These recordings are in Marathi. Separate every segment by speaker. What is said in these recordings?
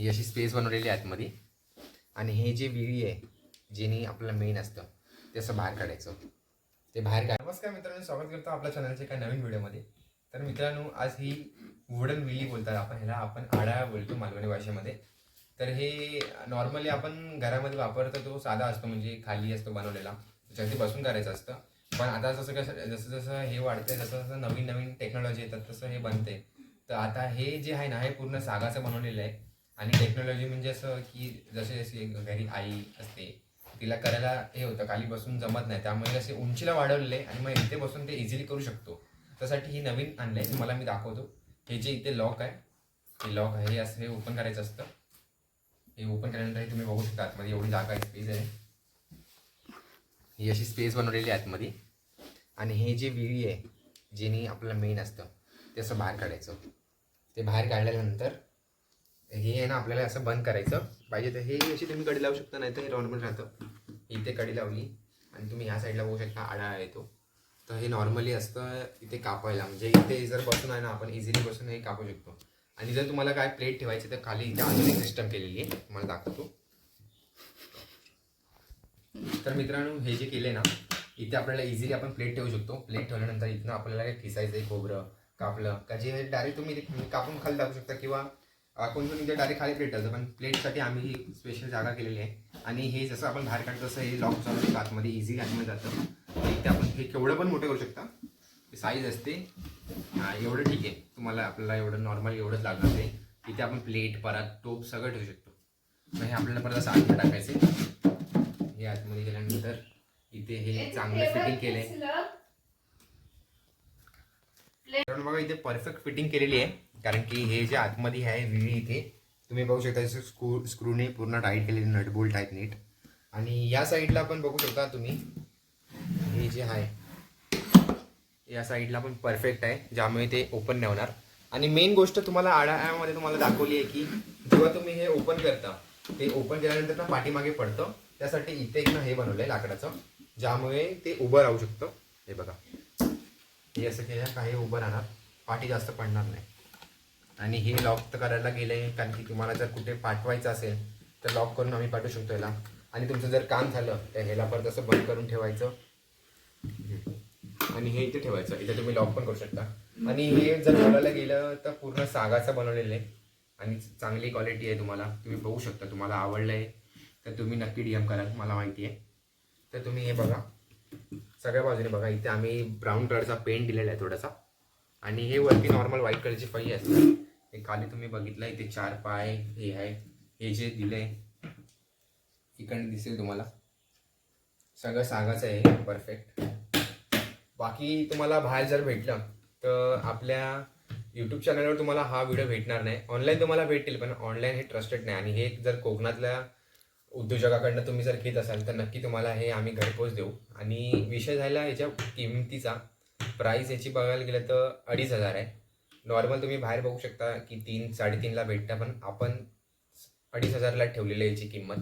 Speaker 1: ही अशी स्पेस बनवलेली आहे आतमध्ये. आणि हे जे विळी आहे जेणे आपलं मेन असतं ते असं बाहेर काढायचं. ते बाहेर काढ नमस्कार मित्रांनो स्वागत करतो आपल्या चॅनलच्या एका नवीन व्हिडिओमध्ये तर मित्रांनो आज ही वुडन विली बोलतात आपण ह्याला आपण आडा बोलतो मालवणी भाषेमध्ये. तर हे नॉर्मली आपण घरामध्ये वापरतो तो साधा असतो म्हणजे खाली असतो बनवलेला. त्याच्यावरती बसून करायचं असतं. पण आता जसं कसं जसं जसं हे वाढतंय जसं जसं नवीन नवीन टेक्नॉलॉजी येतात तसं हे बनते तर आता हे जे आहे ना हे पूर्ण सागाचं बनवलेलं आहे. आणि टेक्नॉलॉजी म्हणजे असं की जसे जसे घरी आई असते तिला करायला हे होतं खाली बसून जमत नाही. त्यामुळे असे उंचीला वाढवलेले आणि मग इथे बसून ते इझिली करू शकतो. त्यासाठी ही नवीन आणलं आहे तुम्हाला मी दाखवतो. हे जे इथे लॉक आहे हे लॉक आहे हे असं हे ओपन करायचं असतं. हे ओपन केल्यानंतर हे तुम्ही बघू शकता आतमध्ये एवढी जागा आहे स्पेस आहे. ही अशी स्पेस बनवलेली आहे आतमध्ये. आणि हे जे विळी आहे जेणे आपलं मेन असतं ते असं बाहेर काढायचं. ते बाहेर काढल्यानंतर हे आहे ना आपल्याला असं बंद करायचं. पाहिजे तर हे अशी तुम्ही कडी लावू शकता नाही तर हे नॉर्मल राहतं. इथे कडी लावली आणि तुम्ही ह्या साईडला बघू शकता आडा येतो. तर हे नॉर्मली असतं इथे कापायला. म्हणजे इथे जर बसून आहे ना आपण इझिली बसून हे कापू शकतो. आणि जर तुम्हाला काय प्लेट ठेवायची तर खाली इथे अजून एक सिस्टम केलेली आहे. तुम्हाला दाखवतो. तर मित्रांनो हे जे केले ना इथे आपल्याला इझिली आपण प्लेट ठेवू शकतो. प्लेट ठेवल्यानंतर इथनं आपल्याला काय खिसायचं आहे खोबरं कापलं का जे डायरेक्ट तुम्ही कापून खाली टाकू शकता किंवा कोणी कोणी इथे डायरेक्ट खाली प्लेट ठेवतं पण प्लेटसाठी आम्ही ही स्पेशल जागा केलेली आहे. आणि हे जसं आपण बाहेर काढतो तसं हे लॉक चालू आतमध्ये इझिली आतमध्ये जातं. इथे आपण हे केवढं पण मोठं करू शकता. साईज असते. एवढं ठीक आहे. तुम्हाला आपल्याला एवढं नॉर्मल एवढंच लागणार ते इथे आपण प्लेट परत टोप सगळं ठेवू शकतो. मग हे आपल्याला परत असं आतमध्ये टाकायचे हे आतमध्ये गेल्यानंतर इथे हे चांगले फिटिंग केले कारण बघा इथे परफेक्ट फिटिंग केलेली आहे. कारण की हे जे आतमध्ये आहे विळी इथे तुम्ही बघू शकता स्क्रू स्क्रूने पूर्ण टाईट केलेली नट टाईप आहेत नीट आणि या साईडला पण बघू शकता तुम्ही हे जे आहे या साईडला पण परफेक्ट आहे ज्यामुळे ते ओपन नाही होणार. आणि मेन गोष्ट तुम्हाला आडामध्ये तुम्हाला दाखवली आहे की जेव्हा तुम्ही हे ओपन करता ते ओपन केल्यानंतर ना पाठीमागे पडतं. त्यासाठी इथे एक ना हे बनवलं आहे लाकडाचं ज्यामुळे ते उभं राहू शकतं. हे बघा. हे असं केलं काही उभं राहणार पाठी जास्त पडणार नाही. आणि हे लॉक तर करायला गेले कारण की तुम्हाला जर कुठे पाठवायचं असेल तर लॉक करून आम्ही पाठवू शकतो याला. आणि तुमचं जर काम झालं तर ह्याला परत असं बंद करून ठेवायचं. आणि हे इथे ठेवायचं इथे तुम्ही लॉक पण करू शकता. आणि हे जर बोलायला गेलं तर पूर्ण सागाचं बनवलेलं आहे. आणि चांगली क्वालिटी आहे तुम्हाला. तुम्ही बघू शकता तुम्हाला आवडलं आहे तर तुम्ही नक्की डी एम कराल मला माहिती आहे. तर तुम्ही हे बघा. सगळ्या बाजूने बघा इथे आम्ही ब्राऊन कलरचा पेंट दिलेला आहे थोडासा. आणि हे वरती नॉर्मल व्हाईट कलरची पही असते हे खाली तुम्ही बघितलं इथे चार पाय हे आहे. हे जे दिलंय इकडे दिसेल तुम्हाला. सगळं सांगायचं आहे परफेक्ट बाकी तुम्हाला बाहेर जर भेटलं तर आपल्या यूट्यूब चॅनलवर तुम्हाला हा व्हिडिओ भेटणार नाही. ऑनलाईन तुम्हाला भेटेल पण ऑनलाईन हे ट्रस्टेड नाही. आणि हे जर कोकणातल्या उद्योजकाकडनं तुम्ही जर घेत असाल तर नक्की तुम्हाला हे आम्ही घरपोच देऊ. आणि विषय झाला याच्या किमतीचा. प्राईस याची बघायला गेलं तर अडीच हजार आहे. नॉर्मल तुम्ही बाहेर बघू शकता की तीन साडेतीनला भेटता पण आपण अडीच हजारला ठेवलेली याची किंमत.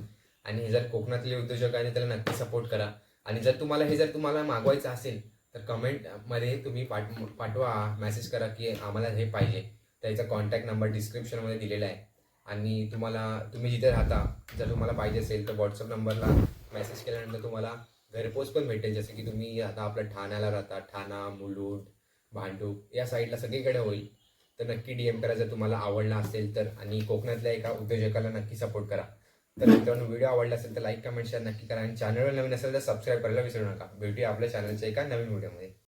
Speaker 1: आणि हे जर कोकणातले उद्योजक आहे त्याला नक्की सपोर्ट करा. आणि जर तुम्हाला हे जर तुम्हाला मागवायचं असेल तर कमेंटमध्ये तुम्ही पाठ पाठवा मेसेज करा की आम्हाला हे पाहिजे. त्याचा कॉन्टॅक्ट नंबर डिस्क्रिप्शनमध्ये दिलेला आहे. आणि तुम्हाला तुम्ही जिथे राहता जर तुम्हाला पाहिजे असेल तर व्हॉट्सअप नंबरला मेसेज केल्यानंतर तुम्हाला घरपोच पण भेटेल. जसं की तुम्ही आता आपल्या ठाण्याला राहता ठाणा मुलुंड भांडूप या साईडला सगळीकडे होईल. तर नक्की डी एम करा. जर तुम्हाला आवडला असेल तर आणि कोकणातल्या एका उद्योजकाला नक्की सपोर्ट करा. तर मित्रांनो व्हिडिओ आवडला असेल तर लाईक कमेंट शेअर नक्की करा. आणि चॅनलवर नवीन असेल तर सबस्क्राईब करायला विसरू नका. भेटूया आपल्या चॅनलच्या एका नवीन व्हिडिओमध्ये